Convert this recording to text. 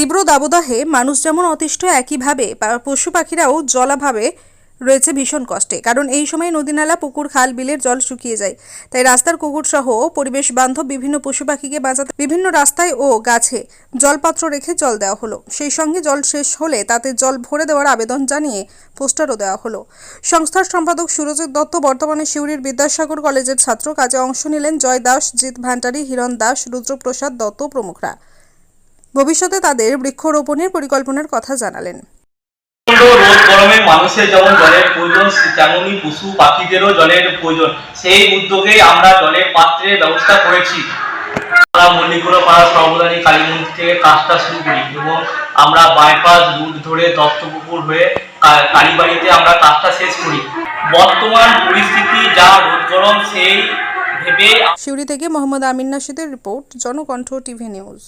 তীব্র দাবদাহে মানুষ যেমন অতিষ্ঠ, একইভাবে পশু পাখিরাও জলাভাবে রয়েছে ভীষণ কষ্টে। কারণ এই সময় নদীনালা, পুকুর, খাল, বিলের জল শুকিয়ে যায়। তাই রাস্তার কুকুর সহ পরিবেশ বান্ধব বিভিন্ন পশু পাখিকে বাঁচাতে বিভিন্ন রাস্তায় ও গাছে জলপাত্র রেখে জল দেওয়া হলো। সেই সঙ্গে জল শেষ হলে তাতে জল ভরে দেওয়ার আবেদন জানিয়ে পোস্টারও দেওয়া হলো। সংস্থার সম্পাদক সুরজিৎ দত্ত বর্তমানে শিউরির বিদ্যাসাগর কলেজের ছাত্র। কাজে অংশ নিলেন জয় দাস, জিৎ ভান্ডারী, হিরণ দাস, রুদ্রপ্রসাদ দত্ত প্রমুখরা। ভবিষ্যতে তাদের বৃক্ষরোপণের পরিকল্পনার কথা জানালেন। রোদ গরমে মানুষের যেমন জলের প্রয়োজন তেমনই পশু পাখিদেরও জলের প্রয়োজন। সেই উদ্যোগে আমরা জলের পাত্রের ব্যবস্থা করেছি। আমরা মল্লিকুড়া পাড়া সর্বদানি কালী মন্দির থেকে কাজটা শুরু করি এবং আমরা বাইপাস রুট ধরে দত্তপুকুর হয়ে কালীবাড়িতে আমরা কাজটা শেষ করি। বর্তমান পরিস্থিতি যা রোদ গরম সেই ভেবে শিউরি থেকে মোহাম্মদ আমিন নাশিদের রিপোর্ট জনকণ্ঠ টিভি নিউজ।